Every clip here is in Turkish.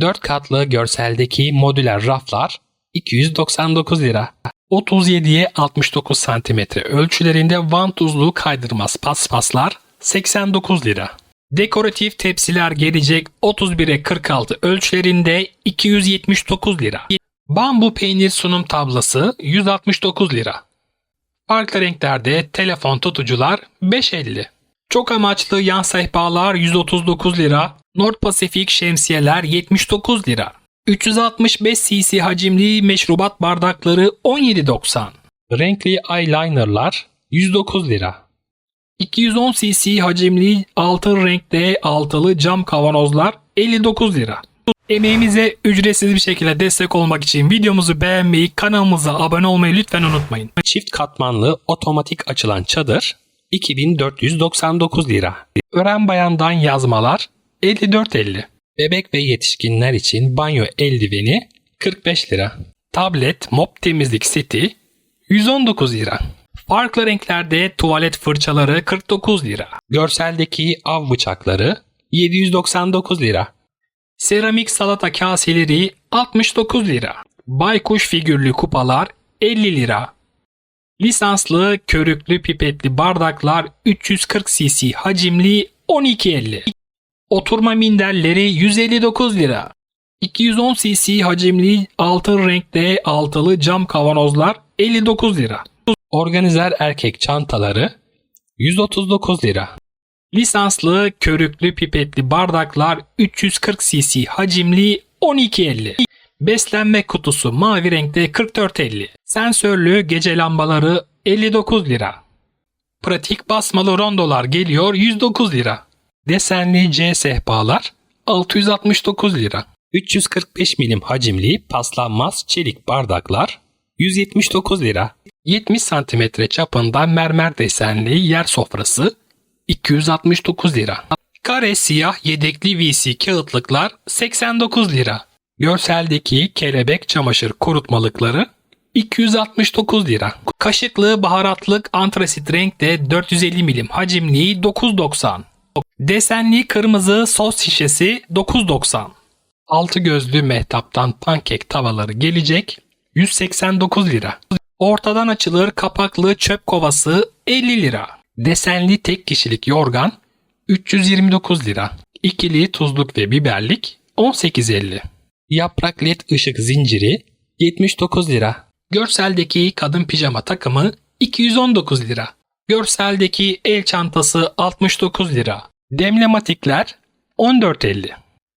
4 katlı görseldeki modüler raflar 299 lira. 37'ye 69 cm ölçülerinde vantuzlu kaydırmaz paspaslar 89 lira. Dekoratif tepsiler gelecek 31'e 46 ölçülerinde 279 lira. Bambu peynir sunum tablası 169 lira. Farklı renklerde telefon tutucular 5.50. Çok amaçlı yan sehpalar 139 lira. North Pacific şemsiyeler 79 lira. 365 cc hacimli meşrubat bardakları 17.90. Renkli eyelinerlar 109 lira. 210 cc hacimli altın renkte altılı cam kavanozlar 59 lira. Emeğimize ücretsiz bir şekilde destek olmak için videomuzu beğenmeyi, kanalımıza abone olmayı lütfen unutmayın. Çift katmanlı otomatik açılan çadır 2499 lira. Ören bayandan yazmalar 54.50. Bebek ve yetişkinler için banyo eldiveni 45 lira. Tablet mop temizlik seti 119 lira. Farklı renklerde tuvalet fırçaları 49 lira. Görseldeki av bıçakları 799 lira. Seramik salata kaseleri 69 lira. Baykuş figürlü kupalar 50 lira. Lisanslı körüklü pipetli bardaklar 340 cc hacimli 12.50. Oturma minderleri 159 lira. 210 cc hacimli altın renkte altılı cam kavanozlar 59 lira. Organizer erkek çantaları 139 lira. Lisanslı körüklü pipetli bardaklar 340 cc hacimli 12.50. Beslenme kutusu mavi renkte 44.50. Sensörlü gece lambaları 59 lira. Pratik basmalı rondolar geliyor 109 lira. Desenli C sehpalar 669 lira. 345 milim hacimli paslanmaz çelik bardaklar 179 lira. 70 santimetre çapında mermer desenli yer sofrası 269 lira. Kare siyah yedekli VC kağıtlıklar 89 lira. Görseldeki kelebek çamaşır kurutmalıkları 269 lira. Kaşıklı baharatlık antrasit renkte 450 milim hacimli 9.90. Desenli kırmızı sos şişesi 9.90. Altı gözlü mehtaptan pankek tavaları gelecek 189 lira. Ortadan açılır kapaklı çöp kovası 50 lira. Desenli tek kişilik yorgan 329 lira. İkili tuzluk ve biberlik 18.50. Yaprak led ışık zinciri 79 lira. Görseldeki kadın pijama takımı 219 lira. Görseldeki el çantası 69 lira. Demlematikler 14.50.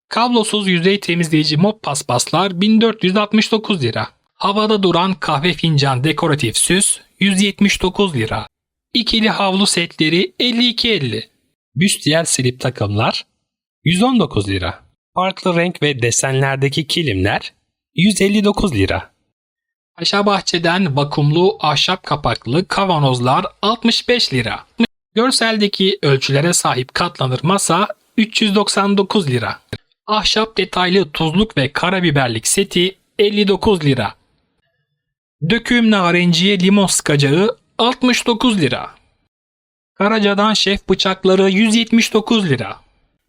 Kablosuz yüzey temizleyici mop paspaslar 1469 lira. Havada duran kahve fincan dekoratif süs 179 lira. İkili havlu setleri 52.50. Büstiyer silip takımlar 119 lira. Farklı renk ve desenlerdeki kilimler 159 lira. Paşa Bahçe'den vakumlu ahşap kapaklı kavanozlar 65 lira. Görseldeki ölçülere sahip katlanır masa 399 lira. Ahşap detaylı tuzluk ve karabiberlik seti 59 lira. Döküm narenciye limon sıkacağı 69 lira. Karaca'dan şef bıçakları 179 lira.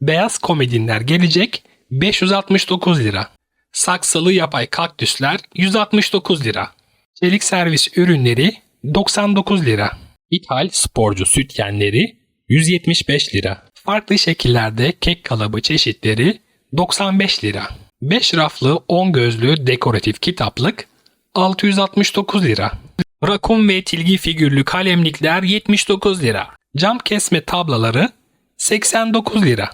Beyaz komedinler gelecek 569 lira. Saksılı yapay kaktüsler 169 lira. Çelik servis ürünleri 99 lira. İthal sporcu sütyenleri 175 lira. Farklı şekillerde kek kalıbı çeşitleri 95 lira. 5 raflı 10 gözlü dekoratif kitaplık 669 lira. Rakun ve tilgi figürlü kalemlikler 79 lira. Cam kesme tablaları 89 lira.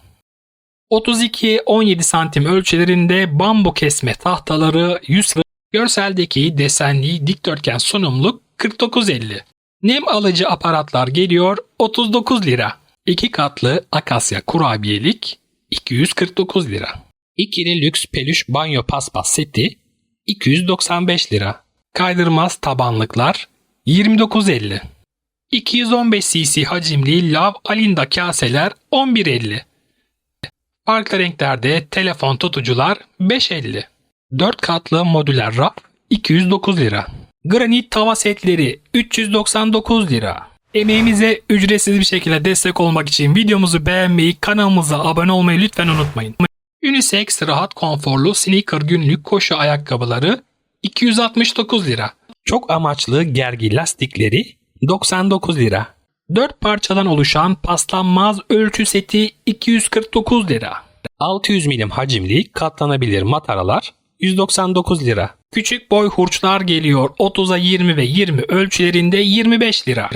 32-17 santim ölçülerinde bambu kesme tahtaları 100 lira. Görseldeki desenli dikdörtgen sunumluk 49.50. Nem alıcı aparatlar geliyor 39 lira. 2 katlı akasya kurabiyelik 249 lira. İkili lüks peluş banyo paspas seti 295 lira. Kaydırmaz tabanlıklar 29.50. 215 cc hacimli lav alinda kaseler 11.50. Farklı renklerde telefon tutucular 5.50. 4 katlı modüler raf 209 lira. Granit tava setleri 399 lira. Emeğimize ücretsiz bir şekilde destek olmak için videomuzu beğenmeyi, kanalımıza abone olmayı lütfen unutmayın. Unisex rahat konforlu sneaker günlük koşu ayakkabıları 269 lira. Çok amaçlı gergi lastikleri 99 lira. 4 parçadan oluşan paslanmaz ölçü seti 249 lira. 600 milim hacimli katlanabilir mataralar 199 lira. Küçük boy hurçlar geliyor 30'a 20 ve 20 ölçülerinde 25 lira.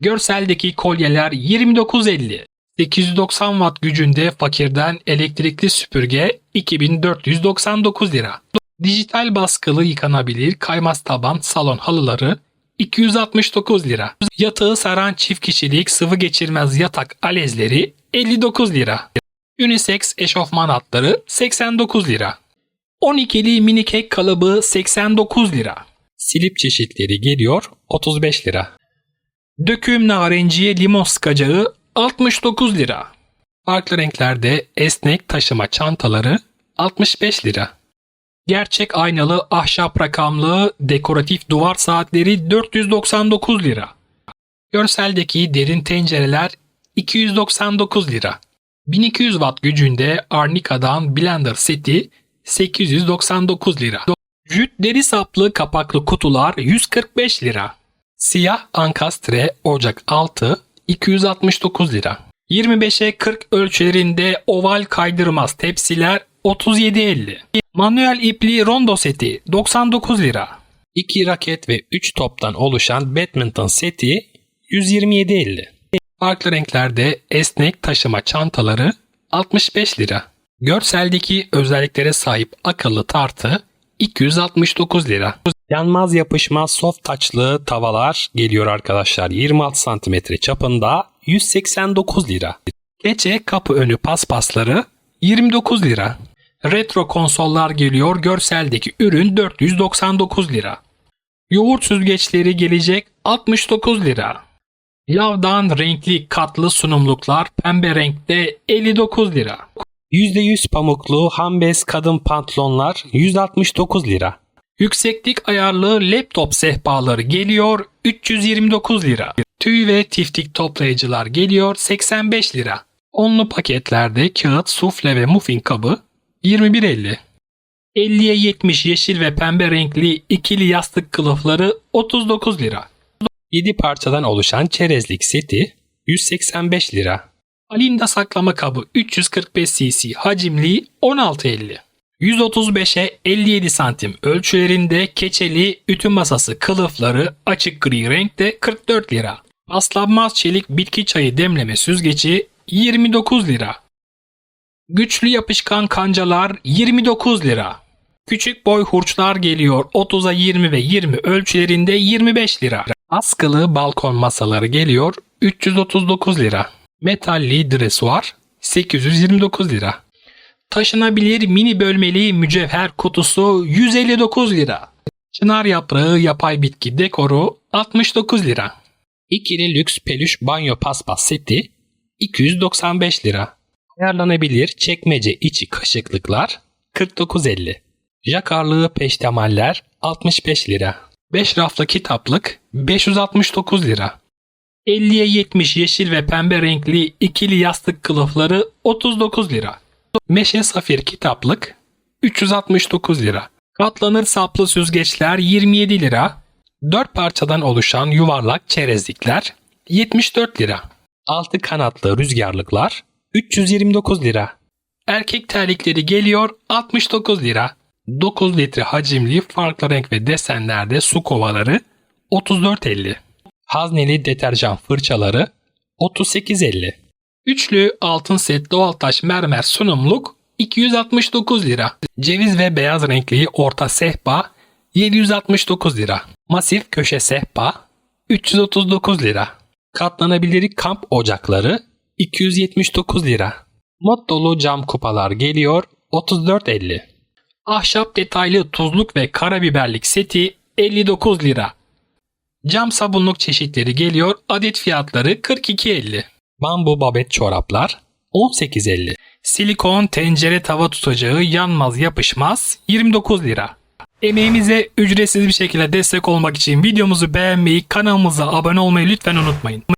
Görseldeki kolyeler 29.50. 890 watt gücünde fakirden elektrikli süpürge 2499 lira. Dijital baskılı yıkanabilir kaymaz taban salon halıları 269 lira. Yatağı saran çift kişilik sıvı geçirmez yatak alezleri 59 lira. Unisex eşofman hatları 89 lira. 12'li mini kek kalıbı 89 lira. Silip çeşitleri geliyor 35 lira. Döküm narenciye limon sıkacağı 69 lira. Farklı renklerde esnek taşıma çantaları 65 lira. Gerçek aynalı ahşap rakamlı dekoratif duvar saatleri 499 lira. Görseldeki derin tencereler 299 lira. 1200 watt gücünde Arnica'dan blender seti 899 lira. Jüt deri saplı kapaklı kutular 145 lira. Siyah ankastre ocak 6 269 lira. 25'e 40 ölçülerinde oval kaydırmaz tepsiler 37.50. Manuel ipli rondo seti 99 lira. 2 raket ve 3 toptan oluşan badminton seti 127.50. Farklı renklerde esnek taşıma çantaları 65 lira. Görseldeki özelliklere sahip akıllı tartı 269 lira. Yanmaz yapışmaz soft taçlı tavalar geliyor arkadaşlar. 26 cm çapında 189 lira. Gece kapı önü paspasları 29 lira. Retro konsollar geliyor. Görseldeki ürün 499 lira. Yoğurt süzgeçleri gelecek 69 lira. Lavdan renkli katlı sunumluklar pembe renkte 59 lira. %100 pamuklu hambez kadın pantolonlar 169 lira. Yükseklik ayarlı laptop sehpaları geliyor 329 lira. Tüy ve tiftik toplayıcılar geliyor 85 lira. Onlu paketlerde kağıt, sufle ve muffin kabı 21.50. 50'ye 70 yeşil ve pembe renkli ikili yastık kılıfları 39 lira. 7 parçadan oluşan çerezlik seti 185 lira. Alinda saklama kabı 345 cc hacimli 16.50. 135'e 57 santim ölçülerinde keçeli ütü masası kılıfları açık gri renkte 44 lira. Paslanmaz çelik bitki çayı demleme süzgeci 29 lira. Güçlü yapışkan kancalar 29 lira. Küçük boy hurçlar geliyor 30'a 20 ve 20 ölçülerinde 25 lira. Askılı balkon masaları geliyor 339 lira. Metalli dresuar 829 lira. Taşınabilir mini bölmeli mücevher kutusu 159 lira. Çınar yaprağı yapay bitki dekoru 69 lira. İkili lüks peluş banyo paspas seti 295 lira. Ayarlanabilir çekmece içi kaşıklıklar 49.50. Jakarlı peştemaller 65 lira. 5 raflı kitaplık 569 lira. 50'ye 70 yeşil ve pembe renkli ikili yastık kılıfları 39 lira. Meşe safir kitaplık 369 lira. Katlanır saplı süzgeçler 27 lira. 4 parçadan oluşan yuvarlak çerezlikler 74 lira. Altı kanatlı rüzgarlıklar 329 lira. Erkek terlikleri geliyor 69 lira. 9 litre hacimli farklı renk ve desenlerde su kovaları 34.50. Hazneli deterjan fırçaları 38.50. Üçlü altın set doğal taş mermer sunumluk 269 lira. Ceviz ve beyaz renkli orta sehpa 769 lira. Masif köşe sehpa 339 lira. Katlanabilir kamp ocakları 279 lira. Mod dolu cam kupalar geliyor 34.50. Ahşap detaylı tuzluk ve karabiberlik seti 59 lira. Cam sabunluk çeşitleri geliyor adet fiyatları 42.50. Bambu babet çoraplar 18.50. Silikon tencere tava tutacağı yanmaz yapışmaz 29 lira. Emeğimize ücretsiz bir şekilde destek olmak için videomuzu beğenmeyi, kanalımıza abone olmayı lütfen unutmayın.